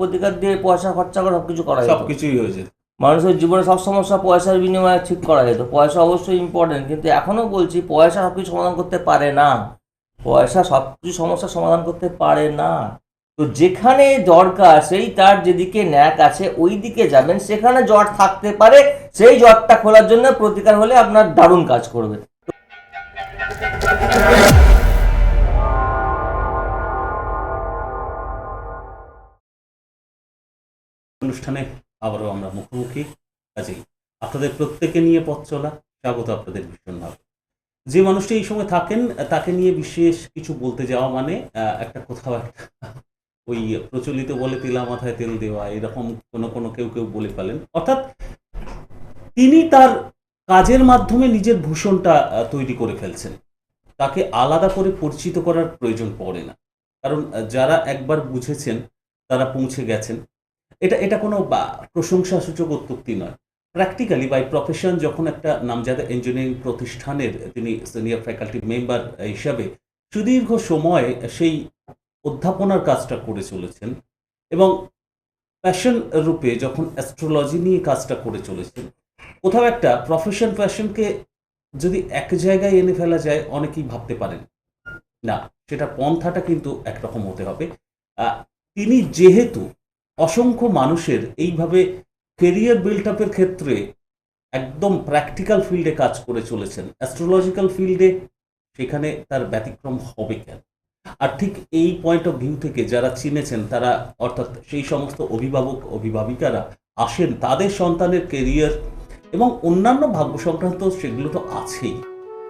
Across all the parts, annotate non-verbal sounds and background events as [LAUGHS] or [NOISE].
প্রতিকার দিয়ে পয়সা খরচা করে সবকিছু করা যেত। সবকিছুই হয়েছে মানুষের জীবনে সব সমস্যা পয়সার বিনিময়ে ঠিক করা যেত। পয়সা অবশ্যই ইম্পর্টেন্ট কিন্তু এখনও বলছি পয়সা সবকিছু সমাধান করতে পারে না। পয়সা সবকিছু সমস্যার সমাধান করতে পারে না। তো যেখানে দরকার সেই তার যেদিকে ন্যাক আছে ওই দিকে যাবেন। সেখানে জট থাকতে পারে সেই জটটা খোলার জন্য প্রতিকার হলে আপনার দারুণ কাজ করবে। অনুষ্ঠানে আবারও আমরা মুখোমুখি। কাজেই আপনাদের প্রত্যেকে নিয়ে পথ চলা, স্বাগত আপনাদের ভীষণভাবে। যে মানুষটি এই সময় থাকেন, তাকে নিয়ে বিশেষ কিছু বলতে যাওয়া মানে একটা কোথাও একটা ওই প্রচলিত বলে তিলা মাথায় তেল দেওয়া, এরকম কোনো কোনো কেউ কেউ বলে ফেলেন। অর্থাৎ তিনি তার কাজের মাধ্যমে নিজের ভূষণটা তৈরি করে ফেলছেন। তাকে আলাদা করে পরিচিত করার প্রয়োজন পড়ে না। কারণ যারা একবার বুঝেছেন, তারা পৌঁছে গেছেন। এটা এটা কোনো বা, প্রশংসাসূচক উত্তক্তি নয়। প্র্যাকটিক্যালি বাই প্রফেশন যখন একটা নামজাদা ইঞ্জিনিয়ারিং প্রতিষ্ঠানের তিনি সিনিয়র ফ্যাকাল্টি মেম্বার হিসাবে সুদীর্ঘ সময় সেই অধ্যাপনার কাজটা করে চলেছেন এবং প্যাশন রূপে যখন অ্যাস্ট্রোলজি নিয়ে কাজটা করে চলেছেন, কোথাও একটা প্রফেশন প্যাশনকে যদি এক জায়গায় এনে ফেলা যায়, অনেকেই ভাবতে পারেন, না সেটা পন্থাটা কিন্তু একরকম হতে হবে। তিনি যেহেতু অসংখ্য মানুষের এইভাবে কেরিয়ার বিল্ড আপের ক্ষেত্রে একদম প্র্যাকটিক্যাল ফিল্ডে কাজ করে চলেছেন। অ্যাস্ট্রোলজিক্যাল ফিল্ডে সেখানে তার ব্যতিক্রম হবে কেন? আর ঠিক এই পয়েন্ট অফ ভিউ থেকে যারা চিনেছেন, তারা অর্থাৎ সেই সমস্ত অভিভাবক, অভিভাবিকারা আসেন, তাদের সন্তানের কেরিয়ার এবং অন্যান্য ভাগ্য সংক্রান্ত সেগুলো তো আছেই।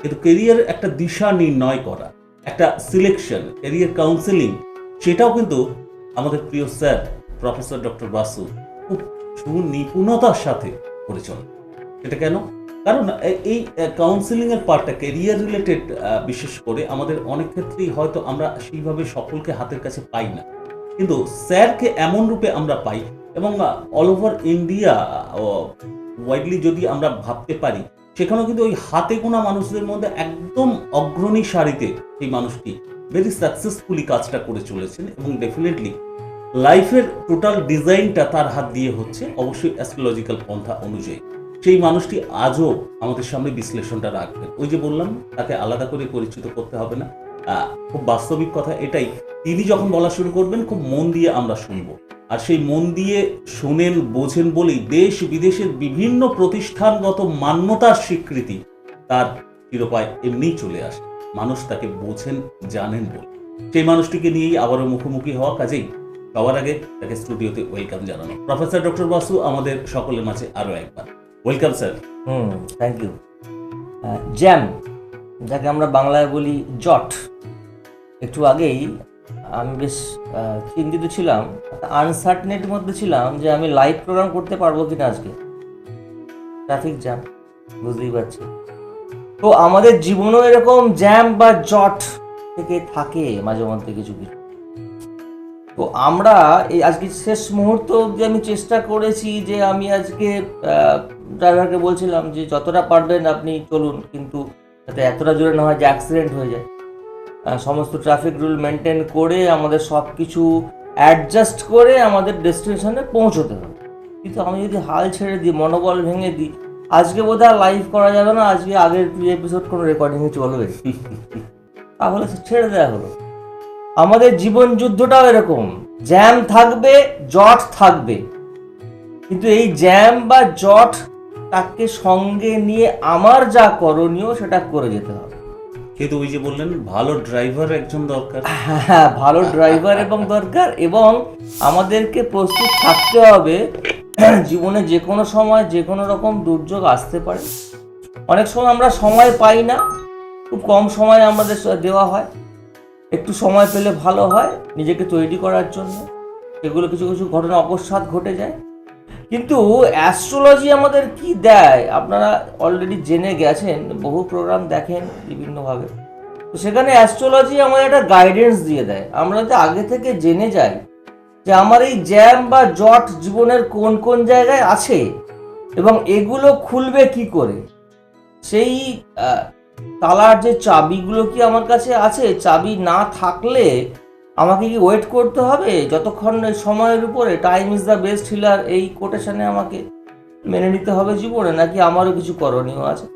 কিন্তু কেরিয়ার একটা দিশা নির্ণয় করা, একটা সিলেকশন কেরিয়ার কাউন্সেলিং সেটাও কিন্তু আমাদের প্রিয় স্যার প্রফেসর ডক্টর বাসু সুনিপুণতার সাথে করে এটা কেন? কারণ এই কাউন্সিলিং এর পার্টটা কেরিয়ার রিলেটেড বিশেষ করে আমাদের অনেক ক্ষেত্রেই হয়তো আমরা সেইভাবে সকলকে হাতের কাছে পাই না। কিন্তু স্যারকে এমন রূপে আমরা পাই এবং অল ওভার ইন্ডিয়া ওয়াইডলি যদি আমরা ভাবতে পারি, সেখানেও কিন্তু ওই হাতে গোনা মানুষদের মধ্যে একদম অগ্রণী সারিতে সেই মানুষটি ভেরি সাকসেসফুলি কাজটা করে চলেছেন এবং ডেফিনেটলি লাইফের টোটাল ডিজাইনটা তার হাত দিয়ে হচ্ছে অবশ্যই অ্যাস্ট্রোলজিক্যাল পন্থা অনুযায়ী। সেই মানুষটি আজও আমাদের সামনে বিশ্লেষণটা রাখবেন। ওই যে বললাম, তাকে আলাদা করে পরিচিত করতে হবে না। খুব বাস্তবিক কথা এটাই। তিনি যখন বলা শুরু করবেন, খুব মন দিয়ে আমরা শুনব। আর সেই মন দিয়ে শোনেন, বোঝেন বলেই দেশ বিদেশের বিভিন্ন প্রতিষ্ঠানগত মান্যতার স্বীকৃতি তার চিরপায় এমনিই চলে আসে। মানুষ তাকে বোঝেন, জানেন বলে সেই মানুষটিকে নিয়েই আবারও মুখোমুখি হওয়া কাজেই সবার আগে তাকে স্টুডিওতে ওয়েলকাম জানানো। প্রফেসর ডক্টর বাসু, আমাদের সকলের মাঝে আরও একবার। Welcome, sir. Hmm thank you jam, যাকে আমরা বাংলায় বলি জট। একটু আগেই আমি বেশ চিন্তিত ছিলাম আনসার্টেনিটির মধ্যে ছিলাম যে আমি লাইভ প্রোগ্রাম করতে পারব কিনা আজকে। ট্রাফিক জ্যাম বুঝতেই পারছি। তো আমাদের জীবনেও এরকম জ্যাম বা জট থেকে থাকে মাঝে মধ্যে কিছু কিছু। তো আমরা এই আজকে শেষ মুহূর্ত অবধি আমি চেষ্টা করেছি যে আমি আজকে ড্রাইভারকে বলছিলাম যে যতটা পারবেন আপনি চলুন কিন্তু যাতে এতটা জোরে না হয় যে অ্যাক্সিডেন্ট হয়ে যায়। সমস্ত ট্রাফিক রুল মেনটেন করে আমাদের সব কিছু অ্যাডজাস্ট করে আমাদের ডেস্টিনেশনে পৌঁছতে হবে। কিন্তু আমি যদি হাল ছেড়ে দিই মনোবল ভেঙে দিই আজকে বোধহয় লাইভ করা যাবে না আজকে আগের এপিসোড কোনো রেকর্ডিংয়ে চলবে [LAUGHS] তাহলে ছেড়ে দেওয়া হলো। আমাদের জীবন যুদ্ধটাও এরকম। জ্যাম থাকবে জট থাকবে। কিন্তু এই জ্যাম বা জট তাকে সঙ্গে নিয়ে আমার যা করণীয় সেটা করে যেতে হবে। কিন্তু ওই যে বললেন ভালো ড্রাইভার একজন দরকার। হ্যাঁ ভালো ড্রাইভার এবং দরকার এবং আমাদেরকে প্রস্তুত থাকতে হবে। জীবনে যে কোনো সময় যে কোনো রকম দুর্যোগ আসতে পারে। অনেক সময় আমরা সময় পাই না খুব কম সময় আমাদের দেওয়া হয়। একটু সময় পেলে ভালো হয় নিজেকে তৈরি করার জন্য। এগুলো কিছু কিছু ঘটনা অকস্মাৎ ঘটে যায়। কিন্তু অ্যাস্ট্রোলজি আমাদের কি দেয়? আপনারা অলরেডি জেনে গেছেন, বহু প্রোগ্রাম দেখেন বিভিন্নভাবে। তো সেখানে অ্যাস্ট্রোলজি আমাদের একটা গাইডেন্স দিয়ে দেয়। আমরা যদি আগে থেকে জেনে যাই যে আমার এই জ্যাম বা জট জীবনের কোন কোন জায়গায় আছে এবং এগুলো খুলবে কি করে? সেই তালার যে চাবিগুলো কি আমার কাছে আছে? চাবি না থাকলে আমাকে কি ওয়েট করতে হবে? যতক্ষণ সময়ের উপরে time is the best healer এই কোটেশনে আমাকে মেনে নিতে হবে জীবনে, নাকি আমারও কিছু করণীয় আছে?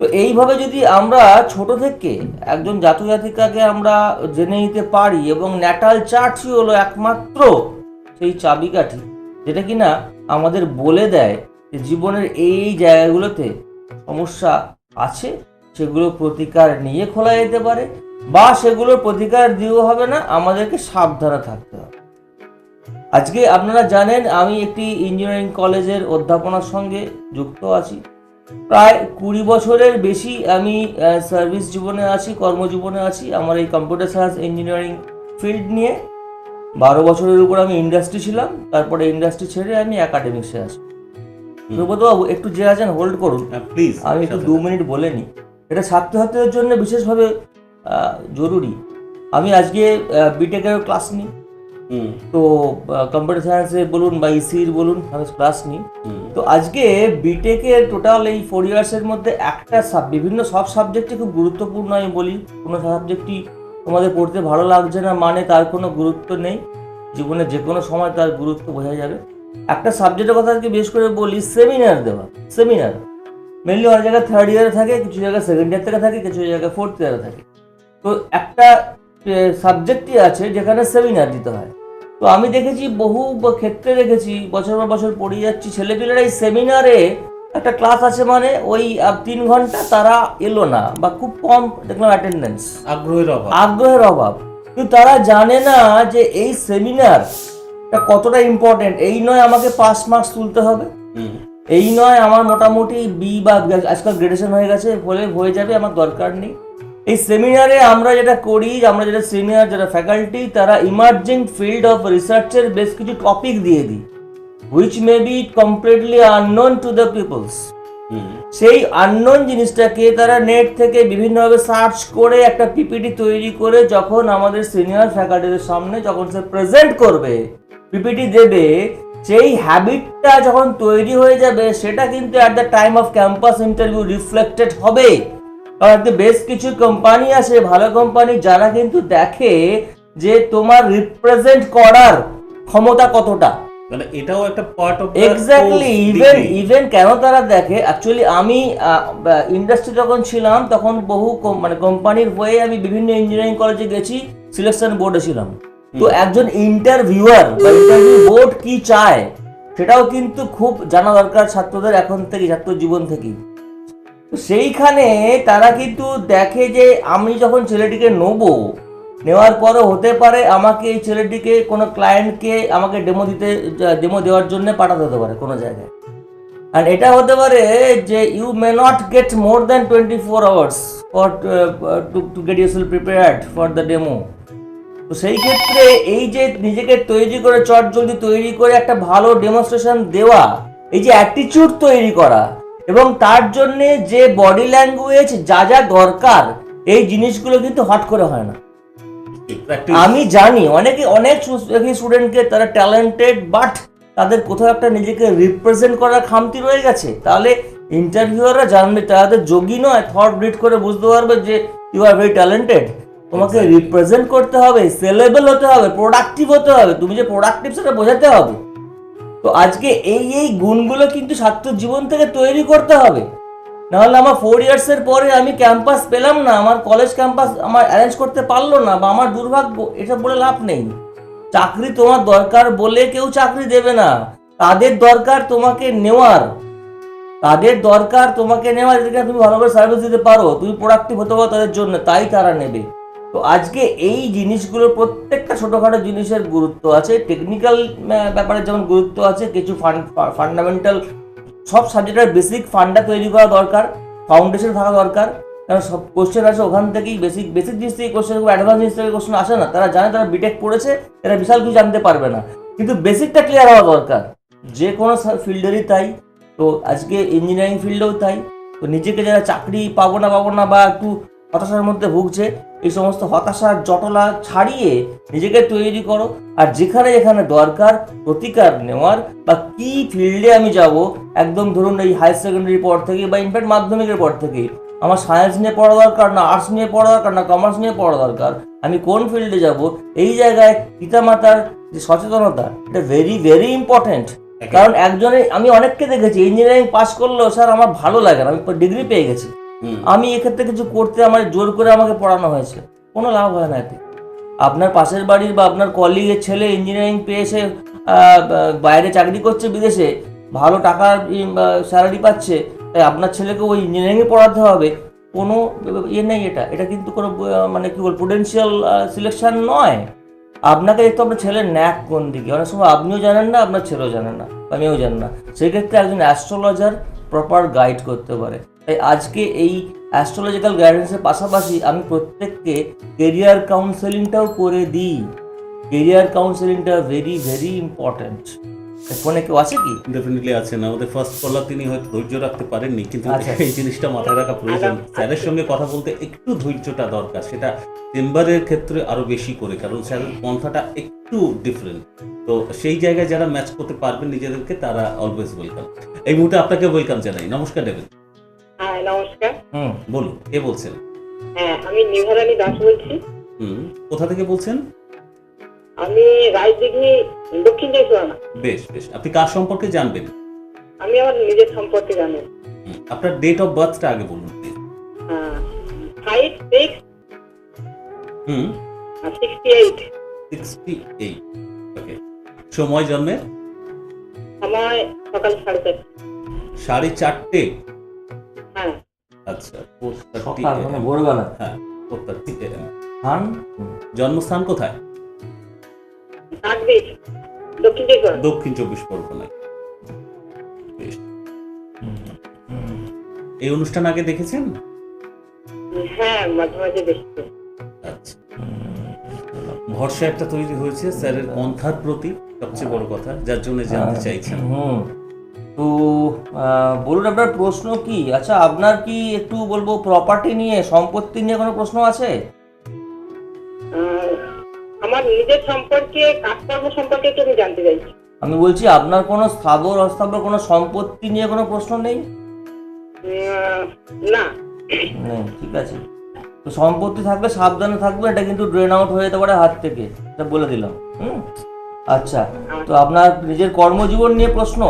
তো এইভাবে যদি আমরা ছোট থেকে একজন জাতজাতিকাকে আমরা জেনে নিতে পারি এবং ন্যাটাল চার্টই হলো একমাত্র সেই চাবিকাঠি, যেটা কিনা আমাদের বলে দেয় যে জীবনের এই জায়গাগুলোতে সমস্যা আছে সেগুলো প্রতিকার নিয়ে খোলা যেতে পারে বা সেগুলোর প্রতিকার দিয়েও হবে না আমাদেরকে সাবধানে থাকতে হবে। আজকে আপনারা জানেন আমি একটি ইঞ্জিনিয়ারিং কলেজের অধ্যাপনার সঙ্গে যুক্ত আছি। প্রায় কুড়ি বছরের বেশি আমি সার্ভিস জীবনে আছি কর্মজীবনে আছি আমার এই কম্পিউটার সায়েন্স ইঞ্জিনিয়ারিং ফিল্ড নিয়ে। বারো বছরের উপর আমি ইন্ডাস্ট্রি ছিলাম তারপরে ইন্ডাস্ট্রি ছেড়ে আমি একাডেমিক্সে আসি বাবু একটু যে আছেন হোল্ড করুন। প্লিজ আমি একটু দু মিনিট বলে নিই। এটা ছাত্রছাত্রীদের জন্য বিশেষভাবে জরুরি। আমি আজকে বিটেকের ক্লাস নিই। তো কম্পিউটার সায়েন্সে বলুন বা ইসির বলুন আমি ক্লাস নিই। তো আজকে বিটেকের টোটাল এই ফোর ইয়ার্সের মধ্যে একটা সাব বিভিন্ন সব সাবজেক্টই খুব গুরুত্বপূর্ণ আমি বলি। কোনো সাবজেক্টই তোমাদের পড়তে ভালো লাগছে না মানে তার কোনো গুরুত্ব নেই। জীবনে যে কোনো সময় তার গুরুত্ব বোঝা যাবে। একটা সাবজেক্টের কথা আজকে বেশ করে বলি সেমিনার দেওয়া। সেমিনার মেনলি অনেক জায়গায় থার্ড ইয়ারে থাকে কিছু জায়গায় সেকেন্ড ইয়ার থেকে থাকে কিছু জায়গায় ফোর্থ ইয়ারে থাকে। তো একটা সাবজেক্টই আছে যেখানে সেমিনার দিতে হয়। তো আমি দেখেছি বহু ক্ষেত্রে দেখেছি বছর পর বছর পড়ে যাচ্ছি ছেলেপিলেরা এই সেমিনারে একটা ক্লাস আছে মানে ওই তিন ঘণ্টা তারা এলো না বা খুব কম দেখলাম অ্যাটেন্ডেন্স আগ্রহের অভাব। আগ্রহের অভাব। কিন্তু তারা জানে না যে এই সেমিনার কতটা ইম্পর্টেন্ট এই নয় আমাকে পাস মার্কস তুলতে হবে। হুম। এই নয় আমার মোটামুটি বি বা আজকাল গ্রেডুয়েশন হয়ে গেছে ফলে হয়ে যাবে আমার দরকার নেই। এই সেমিনারে আমরা যেটা করি আমরা যেটা সিনিয়র যারা ফ্যাকাল্টি তারা ইমার্জিং ফিল্ড অফ রিসার্চের বেশ কিছু টপিক দিয়ে দিই which may be completely unknown to the peoples সেই আননোন জিনিসটাকে তারা নেট থেকে বিভিন্নভাবে সার্চ করে একটা পিপিটি তৈরি করে যখন আমাদের সিনিয়র ফ্যাকাল্টিদের সামনে যখন সে প্রেজেন্ট করবে পিপিটি দেবে সেই হ্যাবিটটা যখন তৈরি হয়ে যাবে সেটা কিন্তু at the time of campus interview reflected হবে। কারণ বেশ কিছু কোম্পানি আছে ভালো কোম্পানি যারা কিন্তু দেখে যে তোমার রিপ্রেজেন্ট করার ক্ষমতা কতটা। মানে এটাও একটা part of exactly even even কেন তারা দেখে? অ্যাকচুয়ালি আমি ইন্ডাস্ট্রি যখন ছিলাম তখন বহু মানে কোম্পানির হয়ে আমি বিভিন্ন ইঞ্জিনিয়ারিং কলেজে গেছি সিলেকশন বোর্ডে ছিলাম। তো একজন ইন্টারভিউয়ার বা ইন্টারভিউ বোর্ড কি চায় সেটাও কিন্তু খুব জানা দরকার ছাত্রদের এখন থেকে ছাত্র জীবন থেকেই। তো সেইখানে তারা কিন্তু দেখে যে আমি যখন ছেলেটিকে নেব নেওয়ার পরও হতে পারে আমাকে এই ছেলেটিকে কোনো ক্লায়েন্টকে আমাকে ডেমো দিতে ডেমো দেওয়ার জন্য পাঠাতে হতে পারে কোনো জায়গায়। আর এটা হতে পারে যে you may not get more than twenty four hours for to to get yourself prepared for the demo তো সেই ক্ষেত্রে এই যে নিজেকে তৈরি করে চট জলদি তৈরি করে একটা ভালো ডেমনস্ট্রেশন দেওয়া এই যে অ্যাটিচিউড তৈরি করা এবং তার জন্য যে বডি ল্যাঙ্গুয়েজ যা যা দরকার এই জিনিসগুলো কিন্তু হট করে হয় না। আমি জানি অনেকে অনেক স্টুডেন্টকে তারা ট্যালেন্টেড বাট তাদের কোথাও একটা নিজেকে রিপ্রেজেন্ট করার খামতি রয়ে গেছে। তাহলে ইন্টারভিউয়াররা জানবে তাদের যোগী নয় থট রিড করে বুঝতে পারবে যে ইউ আর ভেরি ট্যালেন্টেড তোমাকে রিপ্রেজেন্ট করতে হবে সেলেবল হতে হবে প্রোডাক্টিভ হতে হবে। তুমি যে প্রোডাক্টিভ সেটা বোঝাতে হবে। তো আজকে এই এই গুণগুলো কিন্তু ছাত্র জীবন থেকে তৈরি করতে হবে। নাহলে আমার ফোর ইয়ার্সের পরে আমি ক্যাম্পাস পেলাম না আমার কলেজ ক্যাম্পাস আমার অ্যারেঞ্জ করতে পারল না বা আমার দুর্ভাগ্য এটা বলে লাভ নেই। চাকরি তোমার দরকার বলে কেউ চাকরি দেবে না। তাদের দরকার তোমাকে নেওয়ার। তাদের দরকার তোমাকে নেওয়ার তুমি ভালোভাবে সার্ভিস দিতে পারো। তুমি প্রোডাক্টিভ হতে পারো তাদের জন্য তাই তারা নেবে। তো আজকে এই জিনিসগুলোর প্রত্যেকটা ছোটোখাটো জিনিসের গুরুত্ব আছে। টেকনিক্যাল ব্যাপারে যেমন গুরুত্ব আছে, কিছু ফান্ডামেন্টাল সব সাবজেক্টের বেসিক ফান্ডা তৈরি করা দরকার ফাউন্ডেশন থাকা দরকার। কারণ সব কোশ্চেন আছে ওখান থেকেই বেসিক বেসিক জিনিস থেকে কোশ্চেন অ্যাডভান্স জিনিস থেকে কোশ্চেন আসে না। তারা জানে, তারা বিটেক পড়েছে, এরা বিশাল কিছু জানতে পারবে না। কিন্তু বেসিকটা ক্লিয়ার হওয়া দরকার। যে কোনো ফিল্ডেরই তাই। তো আজকে ইঞ্জিনিয়ারিং ফিল্ডেও তাই। তো নিজেকে যারা চাকরি পাবো না পাবো না বা একটু হতাশার মধ্যে ভুগছে এই সমস্ত হতাশার জটলা ছাড়িয়ে নিজেকে তৈরি করো। আর যেখানে যেখানে দরকার প্রতিকার নেওয়ার বা কি ফিল্ডে আমি যাব একদম ধরুন এই হায়ার সেকেন্ডারি পর থেকে বা ইনফ্যাক্ট মাধ্যমিকের পর থেকে আমার সায়েন্স নিয়ে পড়া দরকার না আর্টস নিয়ে পড়া দরকার না কমার্স নিয়ে পড়া দরকার আমি কোন ফিল্ডে যাব? এই জায়গায় পিতামাতার যে সচেতনতা এটা ভেরি ভেরি ইম্পর্টেন্ট কারণ একজনে আমি অনেককে দেখেছি ইঞ্জিনিয়ারিং পাস করলেও স্যার আমার ভালো লাগে না আমি ডিগ্রি পেয়ে গেছি। আমি এক্ষেত্রে কিছু করতে আমার জোর করে আমাকে পড়ানো হয়েছে। কোনো লাভ হয় না এতে। আপনার পাশের বাড়ির বা আপনার কলিগের ছেলে ইঞ্জিনিয়ারিং পেয়েছে বাইরে চাকরি করছে বিদেশে, ভালো টাকার স্যালারি পাচ্ছে, তাই আপনার ছেলেকে ওই ইঞ্জিনিয়ারিংয়ে পড়াতে হবে। কোনো ইয়ে নেই এটা। এটা কিন্তু কোনো মানে কি বল প্রুডেন্সিয়াল সিলেকশন নয়। আপনাকে দেখতে আপনার ছেলের ন্যাক কোন দিকে। অনেক সময় আপনিও জানেন না, আপনার ছেলেও জানেন না আমিও জানেন না। সেক্ষেত্রে একজন অ্যাস্ট্রোলজার প্রপার গাইড করতে পারে। তাই আজকে এই অ্যাস্ট্রোলজিক্যাল গাইডেন্সের পাশাপাশি আমি প্রত্যেককে কেরিয়ার কাউন্সেলিংটাও করে দিই। কেরিয়ার কাউন্সেলিংটা ভেরি ভেরি ইম্পর্ট্যান্ট ফোনে কেউ আছে কি? ডেফিনেটলি আছেন আমাদের ফার্স্ট কলার তিনি হয়তো ধৈর্য রাখতে পারেননি কিন্তু আচ্ছা। এই জিনিসটা মাথায় রাখা প্রয়োজন। স্যারের সঙ্গে কথা বলতে একটু ধৈর্যটা দরকার সেটা চেম্বারের ক্ষেত্রে আরও বেশি করে কারণ স্যারের পন্থাটা একটু ডিফারেন্ট তো সেই জায়গায় যারা ম্যাচ করতে পারবেন নিজেদেরকে তারা অলওয়েজ ওয়েলকাম এই মুহূর্তে আপনাকে ওয়েলকাম জানাই। নমস্কার দেবেন হ্যাঁ নমস্কার। হুম বলুন কে বলছেন? হ্যাঁ আমি নিভারানী দাস বলছি। হুম কোথা থেকে বলছেন? আমি রায়দিঘি দক্ষিণ চব্বিশ পরগনা বেশ বেশ আপনি কার সম্পর্কে জানবেন? আমি আমার নিজের সম্পর্কে জানি। হুম, আপনার ডেট অফ বার্থটা আগে বলুন please five six hmm. Sixty eight sixty eight okay সময় জন্মের সময় সকাল সাড়ে চারটে। সাড়ে চারটে। হ্যাঁ আচ্ছা মানে ভোরবেলা। হ্যাঁ। জন্মস্থান কোথায়? দক্ষিণ চব্বিশ পরগনায়। এই অনুষ্ঠান আগে দেখেছেন? হ্যাঁ মাঝে মাঝে দেখছি। আচ্ছা। ভরসা একটা তৈরি হয়েছে স্যারের পন্থার প্রতি সবচেয়ে বড় কথা যার জন্য জানতে চাইছেন হুম। তো বলুন আপনার প্রশ্ন কি? আচ্ছা আপনার কি একটু বলব প্রপার্টি নিয়ে সম্পত্তি নিয়ে কোনো প্রশ্ন আছে? আমার নিজের সম্পর্কে কাজকর্ম সম্পর্কে একটু জানতে চাইছি। আমি বলছি আপনার কোনো স্থাবর অস্থাবর কোনো সম্পত্তি নিয়ে কোনো প্রশ্ন নেই? না। নেই ঠিক আছে। তো সম্পত্তি থাকলে সাবধানে থাকবে এটা কিন্তু ড্রেন আউট হয়ে যেতে পারে হাত থেকে। এটা বলে দিলাম হুম? আচ্ছা তো আপনার নিজের কর্মজীবন নিয়ে প্রশ্ন?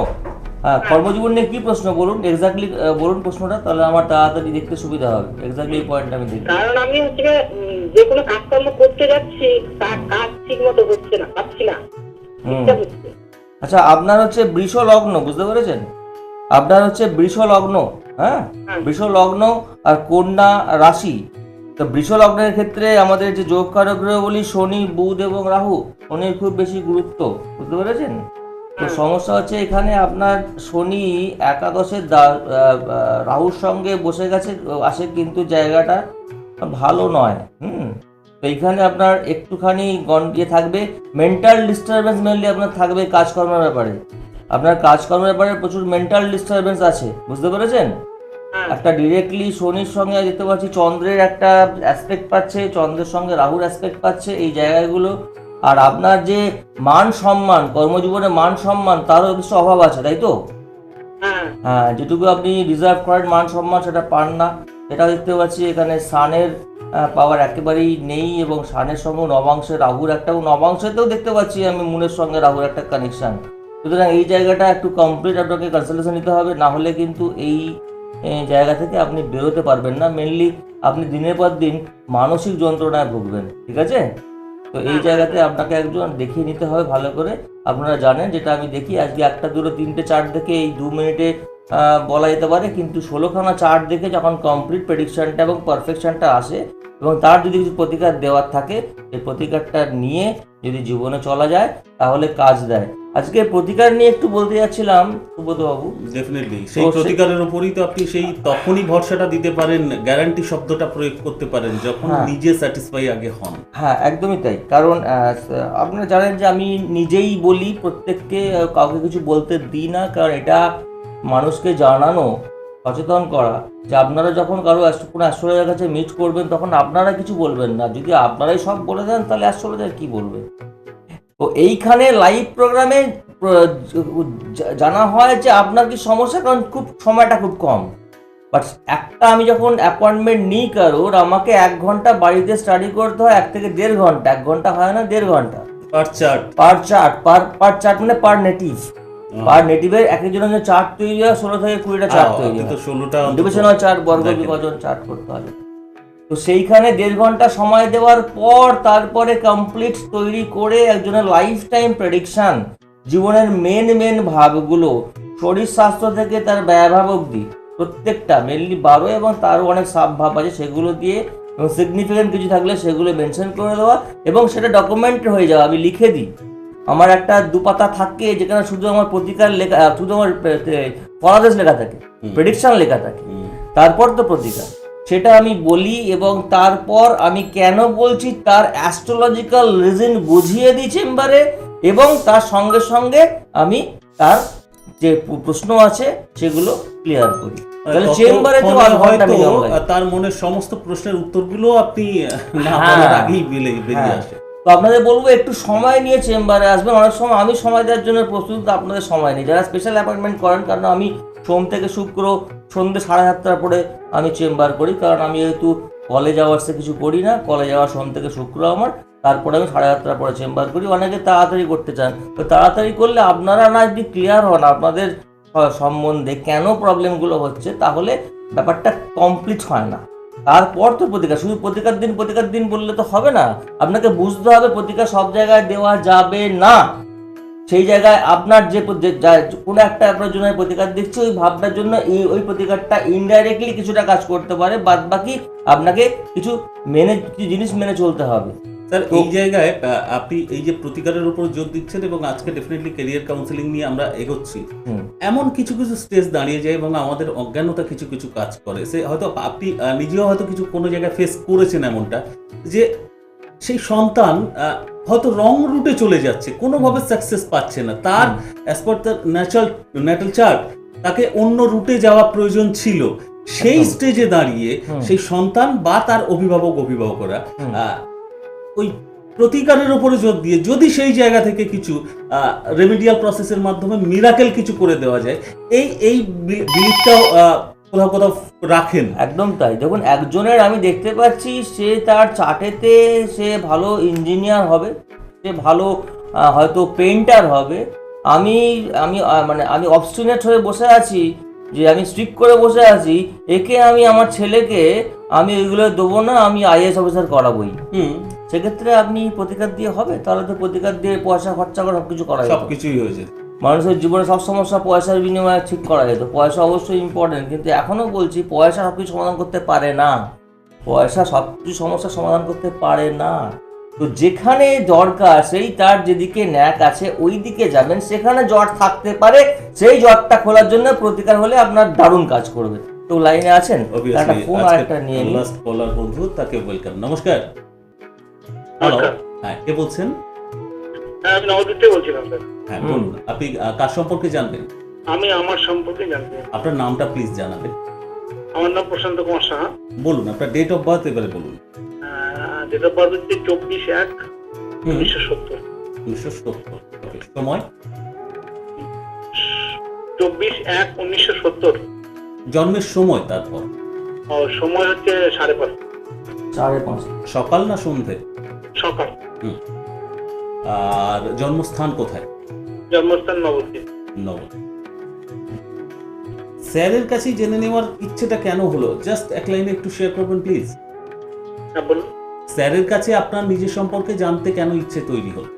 হ্যাঁ কর্মজীবন নিয়ে কি প্রশ্ন বলুন? এক্স্যাক্টলি বলুন প্রশ্নটা তাহলে আমার তাড়াতাড়ি দেখতে সুবিধা হবে। এক্স্যাক্টলি এই পয়েন্টটা আমি দেখি কারণ আমি হচ্ছে যে কোনো কাজকর্ম করতে যাচ্ছি তার কাজ ঠিক মতো হচ্ছে না পাচ্ছি না। আচ্ছা আপনার হচ্ছে বৃষ লগ্ন বুঝতে পেরেছেন? আপনার হচ্ছে বৃষ লগ্ন হ্যাঁ? হ্যাঁ। বৃষ লগ্ন আর কন্যা রাশি। তো বৃষ লগ্নের ক্ষেত্রে আমাদের যে যোগ কারক গ্রহ বলি শনি বুধ এবং রাহু শনির খুব বেশি গুরুত্ব বুঝতে পেরেছেন? তো। সমস্যা হচ্ছে এখানে আপনার শনি একাদশের রাহুর সঙ্গে বসে গেছে আসে কিন্তু জায়গাটা ভালো নয় হুম? তো এইখানে আপনার একটুখানি গন ইয়ে থাকবে মেন্টাল ডিস্টারবেন্স মেনলি আপনার থাকবে কাজকর্মের ব্যাপারে। আপনার কাজকর্মের ব্যাপারে প্রচুর মেন্টাল ডিস্টারবেন্স আছে বুঝতে পেরেছেন? হ্যাঁ। একটা ডিরেক্টলি শনির সঙ্গে দেখতে পাচ্ছি চন্দ্রের একটা অ্যাসপেক্ট পাচ্ছে চন্দ্রের সঙ্গে রাহুর অ্যাসপেক্ট পাচ্ছে এই জায়গাগুলো আর আপনার যে মান সম্মান কর্মজীবনে মান সম্মান তারও কিছু অভাব আছে তাই তো? হ্যাঁ হ্যাঁ যেটুকু আপনি রিজার্ভ করেন মান সম্মান সেটা পান না। এটা দেখতে পাচ্ছি এখানে সানের পাওয়ার একেবারেই নেই এবং সানের সঙ্গে নবাংশে রাহুর একটা নবাংশেতেও দেখতে পাচ্ছি আমি মুনের সঙ্গে রাহুর একটা কানেকশান সুতরাং এই জায়গাটা একটু কমপ্লিট আপনাকে কনসালটেশন নিতে হবে না হলে কিন্তু এই জায়গা থেকে আপনি বেরোতে পারবেন না। মেনলি আপনি দিনের পর দিন মানসিক যন্ত্রণায় ভুগবেন ঠিক আছে? তো এই জায়গাতে আপনাকে একজন দেখিয়ে নিতে হবে ভালো করে। আপনারা জানেন যেটা আমি দেখি, আজকে একটা দুটো তিনটে চার্ট দেখে এই দু মিনিটে বলা যেতে পারে, কিন্তু ষোলোখানা চার্ট দেখে যখন কমপ্লিট প্রেডিকশনটা এবং পারফেকশনটা আসে এবং তার যদি কিছু প্রতিকার দেওয়ার থাকে, সেই প্রতিকারটা নিয়ে যদি জীবনে চলা যায়, তাহলে কাজ দেয়। আজকে প্রতিকার নিয়ে একটু বলতে যাচ্ছিলাম সুব্রতবাবু ডেফিনেটলি সেই প্রতিকারের উপরই তো আপনি সেই তখনই ভরসাটা দিতে পারেন গ্যারান্টি শব্দটা প্রয়োগ করতে পারেন যখন হ্যাঁ। নিজে স্যাটিসফাই আগে হন। হ্যাঁ একদমই তাই। কারণ আপনারা জানেন যে আমি নিজেই বলি প্রত্যেককে কাউকে কিছু বলতে দিই না কারণ এটা মানুষকে জানানো সচেতন করা। যে আপনারা যখন কারও কোনো অ্যাস্ট্রোলজার কাছে মিট করবেন তখন আপনারা কিছু বলবেন না। যদি আপনারাই সব বলে দেন তাহলে অ্যাস্ট্রোলজার কি বলবে? তো এইখানে লাইভ প্রোগ্রামে জানা হয় যে আপনার কি সমস্যা? কারণ খুব সময়টা খুব কম। বাট একটা আমি যখন অ্যাপয়েন্টমেন্ট নিই কারোর আমাকে এক ঘণ্টা বাড়িতে স্টাডি করতে হয় এক থেকে দেড় ঘণ্টা। এক ঘণ্টা হয় না দেড় ঘণ্টা। Per chart per chart per per chart মানে পার নেটিভ পার নেটিভের এক একজনের জন্য চার্ট তৈরি হয় ষোলো থেকে কুড়িটা চার্ট তৈরি হয়। ষোলোটা ডিভিশনাল চার্ট বর্গ বিভাজন চার্ট করতে হবে। তো সেইখানে দেড় ঘণ্টা সময় দেওয়ার পর তারপরে কমপ্লিট তৈরি করে একজনের লাইফ টাইম প্রেডিকশন জীবনের মেন মেন ভাবগুলো শরীর স্বাস্থ্য থেকে তার ব্যয়ভাব অবধি প্রত্যেকটা মেনলি বারো এবং তারও অনেক সাব ভাব আছে সেগুলো দিয়ে এবং সিগনিফিকেন্ট কিছু থাকলে সেগুলো মেনশন করে দেওয়া এবং সেটা ডকুমেন্ট হয়ে যাওয়া আমি লিখে দিই। আমার একটা দুপাতা থাকে যেখানে শুধু আমার প্রতিকার লেখা শুধু আমার ফলাদেশ লেখা থাকে। প্রেডিকশন লেখা থাকে। তারপর তো প্রতিকার। সেটা আমি বলি এবং তারপর আমি কেন বলছি তার অ্যাস্ট্রোলজিক্যাল রিজন বুঝিয়ে দিই চেম্বারে এবং তার সঙ্গে সঙ্গে আমি তার যে প্রশ্ন আছে সেগুলো ক্লিয়ার করি তাহলে চেম্বারে তো তার মনের সমস্ত প্রশ্নের উত্তরগুলো আপনি হ্যাঁ। আগেই বেলে- বেরিয়ে হ্যাঁ। আসে তো আপনাদের বলব একটু সময় নিয়ে চেম্বারে আসবেন অনেক সময় আমি সময় দেওয়ার জন্য প্রস্তুত আপনাদের সময় নেই যারা স্পেশাল অ্যাপয়েন্টমেন্ট করেন কারণ আমি সোম থেকে শুক্র সন্ধ্যে সাড়ে সাতটার পরে আমি চেম্বার করি, কারণ আমি যেহেতু কলেজ আওয়ার্সে কিছু করি না কলেজ আওয়ার সোম থেকে শুক্র আমার, তারপরে আমি সাড়ে সাতটার পরে চেম্বার করি, অনেকে তাড়াতাড়ি করতে চান। তো তাড়াতাড়ি করলে আপনারা না যদি ক্লিয়ার হন, আপনাদের সম্বন্ধে কেন প্রবলেমগুলো হচ্ছে, তাহলে ব্যাপারটা কমপ্লিট হয় না। তারপর তো প্রতিকার, শুধু প্রতিকার দিন প্রতিকার দিন বললে তো হবে না। আপনাকে বুঝতে হবে, প্রতিকার সব জায়গায় দেওয়া যাবে না। সেই জায়গায় আপনার যে কোনো একটা জন্য প্রতিকার দিচ্ছে ওই ভাবনার জন্য এই ওই প্রতিকারটা ইনডাইরেক্টলি কিছুটা কাজ করতে পারে বাদ বাকি আপনাকে কিছু মেনে কিছু জিনিস মেনে চলতে হবে। স্যার এই জায়গায় আপনি এই যে প্রতিকারের উপর জোর দিচ্ছেন এবং আজকে ডেফিনেটলি ক্যারিয়ার কাউন্সিলিং নিয়ে আমরা এগোচ্ছি এমন কিছু কিছু স্টেজ দাঁড়িয়ে যায় এবং আমাদের অজ্ঞানতা কিছু কিছু কাজ করে। সে হয়তো আপনি নিজেও হয়তো কিছু কোনো জায়গায় ফেস করেছেন এমনটা যে সেই সন্তান হয়তো রং রুটে চলে যাচ্ছে কোনোভাবে সাকসেস পাচ্ছে না। তার অ্যাজ পার তার ন্যাচারাল ন্যাটাল চার্ট তাকে অন্য রুটে যাওয়া প্রয়োজন ছিল। সেই স্টেজে দাঁড়িয়ে সেই সন্তান বা তার অভিভাবক অভিভাবকরা ওই প্রতিকারের উপরে জোর দিয়ে যদি সেই জায়গা থেকে কিছু রেমিডিয়াল প্রসেসের মাধ্যমে মিরাকেল কিছু করে দেওয়া যায় এই এই বিলিফটাও কোথাও কোথাও রাখেন। একদম তাই। দেখুন একজনের আমি দেখতে পাচ্ছি সে তার চার্টেতে সে ভালো ইঞ্জিনিয়ার হবে সে ভালো হয়তো পেন্টার হবে। আমি আমি মানে আমি অবস্টিনেট হয়ে বসে আছি যে আমি স্ট্রিক করে বসে আছি একে আমি আমার ছেলেকে আমি এগুলো দেবো না আমি আইএস অফিসার করাবোই। হুম। সেক্ষেত্রে আপনি প্রতিকার দিয়ে হবে? তাহলে তো প্রতিকার দিয়ে পয়সা খরচা করে সব কিছু করা যেত। সবকিছুই হয়েছে মানুষের জীবনে সব সমস্যা পয়সার বিনিময়ে ঠিক করা যেত পয়সা অবশ্যই ইম্পর্টেন্ট কিন্তু এখনও বলছি পয়সা সব কিছু সমাধান করতে পারে না। পয়সা সব কিছু সমস্যার সমাধান করতে পারে না। তো যেখানে দরকার সেই তার যেদিকে ন্যাক আছে ওই দিকে যাবেন। সেখানে জট থাকতে পারে সেই জটটা খোলার জন্য প্রতিকার হলে আপনার দারুণ কাজ করবে। তো লাইনে আছেন? একটা ফোন আর একটা নিয়ে নিন। লাস্ট কলার বন্ধু তাকে ওয়েলকাম নমস্কার। হ্যালো নমস্কার। হ্যাঁ কে বলছেন? হ্যাঁ আমি নবদ্বীপ থেকে বলছিলাম স্যার। হ্যাঁ বলুন আপনি কার সম্পর্কে জানবেন? আমি আমার সম্পর্কে জানতে আপনার নামটা প্লিজ জানাবেন। আমার নাম প্রশান্ত কুমার সাহা। বলুন আপনার ডেট অফ বার্থ এবারে বলুন। যেটা পার হচ্ছে চব্বিশ এক উনিশশো সত্তর। উনিশশো সত্তর সময়? চব্বিশ এক উনিশশো সত্তর। জন্মের সময় তারপর? সময় হচ্ছে সাড়ে পাঁচ। সাড়ে পাঁচ। সকাল না সন্ধে? সকাল। আর জন্মস্থান কোথায়? জন্মস্থান নবদ্বীপ। নবদ্বীপ। স্যারের কাছেই জেনে নেওয়ার ইচ্ছেটা কেন হলো? জাস্ট এক লাইনে একটু শেয়ার করবেন প্লিজ হ্যাঁ স্যারের কাছে আপনার নিজের সম্পর্কে জানতে কেন ইচ্ছে তৈরি হলো?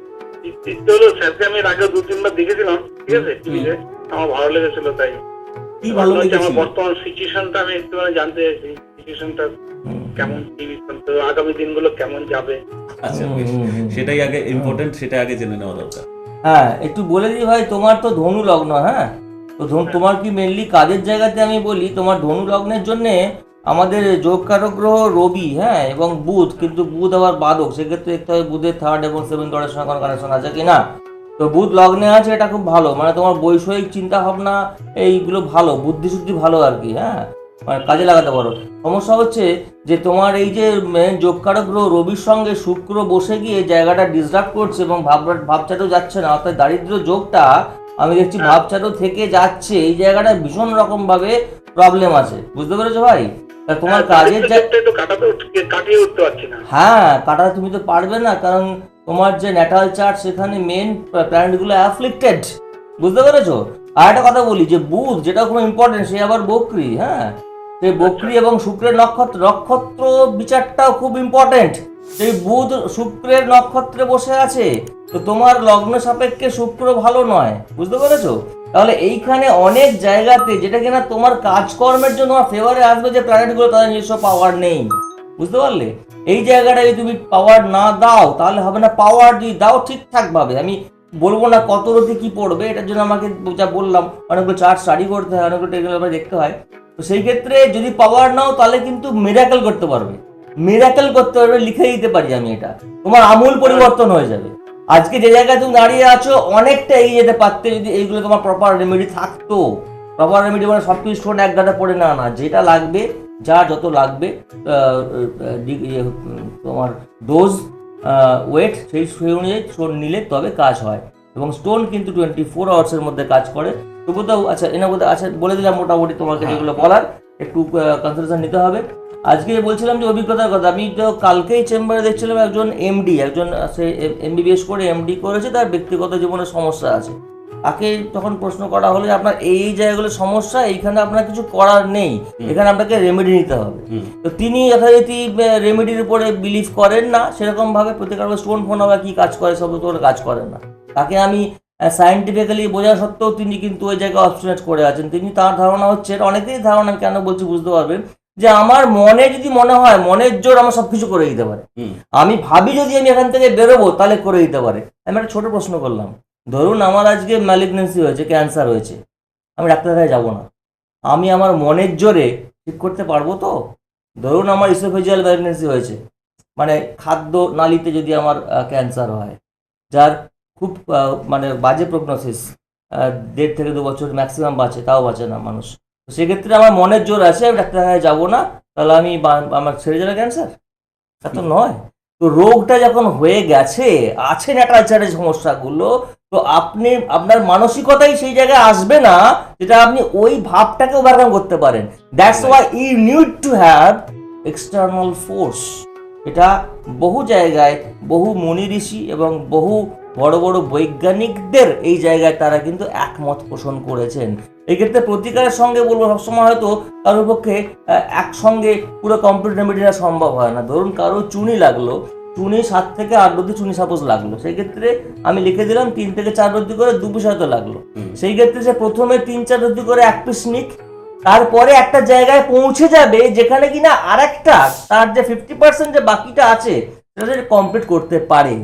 ইচ্ছে হলো স্যারকে আমি আগে দু তিনবার দেখেছিলাম ঠিক আছে? টিভিতে আমার ভালো লেগেছিল তাই। কি ভালো হচ্ছে আমার বর্তমান সিচুয়েশনটা আমি একটু জানতে চাইছি। সিচুয়েশনটা হুম। কেমন কি তো আগামী দিনগুলো কেমন যাবে? আচ্ছা। সেটাই আগে ইম্পর্টেন্ট সেটা আগে জেনে নেওয়া দরকার। হ্যাঁ একটু বলে দিই ভাই তোমার তো ধনু লগ্ন হ্যাঁ? তো তোমার কি মেনলি কাজের জায়গাতে আমি বলি তোমার ধনু লগ্নের জন্যে আমাদের যোগকারক গ্রহ রবি হ্যাঁ এবং বুধ কিন্তু বুধ আবার বাদক সেক্ষেত্রে দেখতে হবে বুধের থার্ড এবং সেভেন দলের সঙ্গে কোনো কানেকশন আছে কি না তো বুধ লগ্নে আছে এটা খুব ভালো মানে তোমার বৈষয়িক চিন্তা ভাবনা এইগুলো ভালো বুদ্ধি শুদ্ধি ভালো আর কি হ্যাঁ? মানে কাজে লাগাতে পারো। সমস্যা হচ্ছে যে তোমার এই যে মেন যোগকারক গ্রহ রবির সঙ্গে শুক্র বসে গিয়ে জায়গাটা ডিস্টার্ব করছে এবং ভাব ভাবচাটেও যাচ্ছে না। অর্থাৎ দারিদ্র যোগটা আমি দেখছি ভাবচারও থেকে যাচ্ছে। এই জায়গাটায় ভীষণ রকম ভাবে প্রবলেম আছে। বুঝতে পেরেছ ভাই? তোমার কাজের যা ক্ষেত্রে তো কাটাতে উঠ- কাটিয়ে উঠতে পারছি না। হ্যাঁ কাটা তুমি তো পারবে না কারণ তোমার যে ন্যাটাল চার্ট সেখানে মেন প্ল্যানেটগুলো অ্যাফ্লিক্টেড বুঝতে পেরেছ? আর একটা কথা বলি যে বুধ যেটা খুব ইম্পর্টেন্ট সে আবার বকরি হ্যাঁ? সেই বকরি এবং শুক্রের নক্ষত্র নক্ষত্র বিচারটাও খুব ইম্পর্টেন্ট সেই বুধ শুক্রের নক্ষত্রে বসে আছে। তো তোমার লগ্ন সাপেক্ষে শুক্র ভালো নয়, বুঝতে পেরেছ? তাহলে এইখানে অনেক জায়গাতে যেটা কিনা তোমার কাজকর্মের জন্য তোমার ফেভারে আসবে যে প্ল্যানেটগুলো তাদের নিজস্ব পাওয়ার নেই। বুঝতে পারলে? এই জায়গাটায় যদি তুমি পাওয়ার না দাও, তাহলে হবে না পাওয়ার যদি দাও ঠিকঠাক ভাবে আমি বলব না কত রতি কি পড়বে, এটার জন্য আমাকে যা বললাম, অনেকগুলো চার্ট স্টাডি করতে হয়, অনেকগুলো টেকনোলজি দেখতে হয়। তো সেই ক্ষেত্রে যদি পাওয়ার নাও তাহলে কিন্তু মিরাকেল করতে পারবে। মিরাকেল করতে পারবে লিখে দিতে পারি আমি এটা। তোমার আমূল পরিবর্তন হয়ে যাবে। আজকে যে জায়গায় তুমি দাঁড়িয়ে আছো অনেকটা এগিয়ে যেতে পারতে যদি এইগুলো তোমার প্রপার রেমেডি থাকতো। প্রপার রেমেডি মানে সব কিছু স্টোন এক গাদা পড়ে না না যেটা লাগবে যা যত লাগবে ইয়ে, তোমার ডোজ ওয়েট সেই সেই অনুযায়ী স্টোন নিলে তবে কাজ হয়। এবং স্টোন কিন্তু টোয়েন্টি ফোর আওয়ার্সের মধ্যে কাজ করে। তবু আচ্ছা এনার মধ্যে আচ্ছা বলে দিলাম মোটামুটি তোমাকে হ্যাঁ। যেগুলো বলার। একটু কনসেশন নিতে হবে। আজকে বলছিলাম যে অভিজ্ঞতার কথা আমি তো কালকেই চেম্বারে দেখছিলাম একজন এমডি একজন সে এমবিবিএস করে এমডি করেছে তার ব্যক্তিগত জীবনে সমস্যা আছে। তাকে তখন প্রশ্ন করা হলো যে আপনার এই জায়গাগুলো সমস্যা এইখানে আপনার কিছু করার নেই এখানে আপনাকে রেমেডি নিতে হবে। তো তিনি যথারীতি রেমেডির উপরে বিলিভ করেন না সেরকমভাবে প্রতিকার স্টোন ফোন আবার কি কাজ করে সব কাজ করেন না। তাকে আমি সায়েন্টিফিক্যালি বোঝা সত্ত্বেও তিনি কিন্তু ওই জায়গায় অবস্টিনেট করে আছেন। তিনি তার ধারণা হচ্ছে এটা অনেকেরই ধারণা কেন বলছি বুঝতে পারবেন যে আমার মনে যদি মনে হয় মনের জোর আমার সবকিছু করে দিতে পারে। আমি ভাবি যদি আমি এখান থেকে বেরোবো তাহলে করে দিতে পারে। আমি একটা ছোট প্রশ্ন করলাম। ধরুন আমার আজকে ম্যালিগনেন্সি হয়েছে ক্যান্সার হয়েছে আমি ডাক্তারের যাব না। আমি আমার মনের জোরে ঠিক করতে পারব তো? ধরুন আমার ইসোফেজিয়াল ম্যালিগনেন্সি হয়েছে মানে খাদ্য নালিতে যদি আমার ক্যান্সার হয় যার খুব মানে বাজে প্রগনোসিস দেড় থেকে দু বছর ম্যাক্সিমাম বাঁচে তাও বাঁচে না মানুষ। তো সেক্ষেত্রে আমার মনের জোর আছে আমি ডাক্তারখানায় যাব না তাহলে আমি আমার ছেড়ে যাবে ক্যান্সার তা তো নয়। তো রোগটা যখন হয়ে গেছে আছে ন্যাটাচারের সমস্যাগুলো তো আপনি আপনার মানসিকতাই সেই জায়গায় আসবে না যেটা আপনি ওই ভাবটাকে ওভারকাম করতে পারেন। That's why you need to have external force এটা বহু জায়গায় বহু মুনি ঋষি এবং বহু বড় বড় বৈজ্ঞানিকদের এই জায়গায় তারা কিন্তু একমত পোষণ করেছেন। এক্ষেত্রে প্রতিকারের সঙ্গে বলব সবসময় হয়তো কারোর পক্ষে একসঙ্গে পুরো কমপ্লিট রেমেডি নেওয়া সম্ভব হয় না। ধরুন কারও চুনি লাগল চুনি সাত থেকে আট রদ্দি চুনি সাপোজ লাগল। সেই ক্ষেত্রে আমি লিখে দিলাম তিন থেকে চার রদ্দি করে দু পিস হয়তো লাগল। সেই ক্ষেত্রে সে প্রথমে তিন চার রদ্দি করে এক পিস নিক তারপরে একটা জায়গায় পৌঁছে যাবে যেখানে কিনা আরেকটা তার যে ফিফটি পার্সেন্ট যে বাকিটা আছে সেটা কমপ্লিট করতে পারে।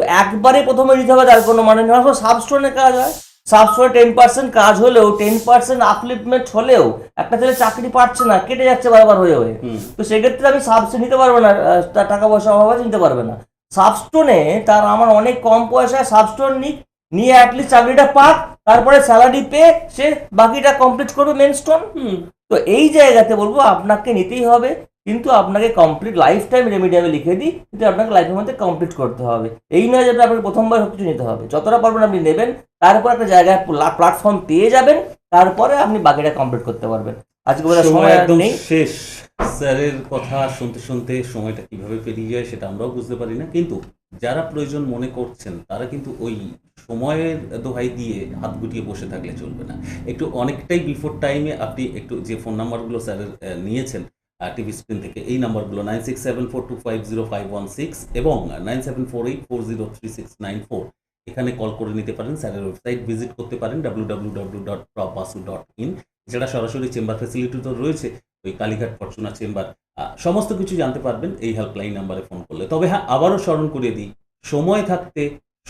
তো একবারে প্রথমে দিতে হবে তার কোনো মানে নেই। সাবস্টোনে কাজ হয়। সাবস্টোনে টেন পার্সেন্ট কাজ হলেও টেন পার্সেন্ট আপলিফমেন্ট হলেও একটা ছেলে চাকরি পাচ্ছে না কেটে যাচ্ছে বারবার হয়ে হয়ে। তো সেক্ষেত্রে আমি সাবস্টে নিতে পারব না তার টাকা পয়সা অভাবে নিতে পারবে না। সাবস্টোনে তার আমার অনেক কম পয়সায় সাবস্টোন নিক নিয়ে অ্যাটলিস্ট চাকরিটা পাক তারপরে স্যালারি পেয়ে সে বাকিটা কমপ্লিট করবে মেন স্টোন হুম। তো এই জায়গাতে বলব আপনাকে নিতেই হবে। কিন্তু আপনাকে কমপ্লিট লাইফ টাইম রেমেডি আমি লিখে দিই কিন্তু আপনাকে লাইফের মধ্যে কমপ্লিট করতে হবে। এই নয় যে আপনাকে প্রথমবার সব কিছু নিতে হবে। যতটা পারবেন আপনি নেবেন তারপর একটা জায়গায় প্ল্যাটফর্ম পেয়ে যাবেন তারপরে আপনি বাকিটা কমপ্লিট করতে পারবেন। আজকে বোধহয় সময় একদম নেই। শেষ। স্যারের কথা শুনতে শুনতে সময়টা কীভাবে পেরিয়ে যায় সেটা আমরাও বুঝতে পারি না কিন্তু যারা প্রয়োজন মনে করছেন তারা কিন্তু ওই সময়ের দোহাই দিয়ে হাত গুটিয়ে বসে থাকলে চলবে না। একটু অনেকটাই বিফোর টাইমে আপনি একটু যে ফোন নাম্বারগুলো স্যারের নিয়েছেন টিভি স্ক্রিন থেকে। এই নাম্বারগুলো nine six seven four two five zero five one six এবং nine seven four eight four zero three six nine four এখানে কল করে নিতে পারেন, স্যারের ওয়েবসাইট ভিজিট করতে পারেন W W W dot propasu dot in এছাড়া সরাসরি চেম্বার ফেসিলিটি তো রয়েছে, ওই কালীঘাট ফরচুনা চেম্বার সমস্ত কিছু জানতে পারবেন এই হেল্পলাইন নাম্বারে ফোন করলে। তবে হ্যাঁ আবারও স্মরণ করিয়ে দিই, সময় থাকতে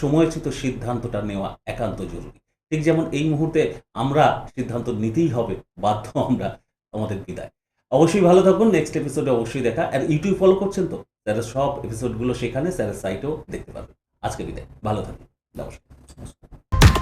সময়োচিত সিদ্ধান্তটা নেওয়া একান্ত জরুরি। ঠিক যেমন এই মুহূর্তে আমরা সিদ্ধান্ত নিতেই হবে, বাধ্য আমরা আমাদের বিদায়। অবশ্যই ভালো থাকুন নেক্সট এপিসোডে অবশ্যই দেখা। আর ইউটিউব ফলো করছেন তো? স্যারের সব এপিসোডগুলো সেখানে, স্যারের সাইটেও দেখতে পাবেন। আজকে বিদায়। ভালো থাকুন। নমস্কার।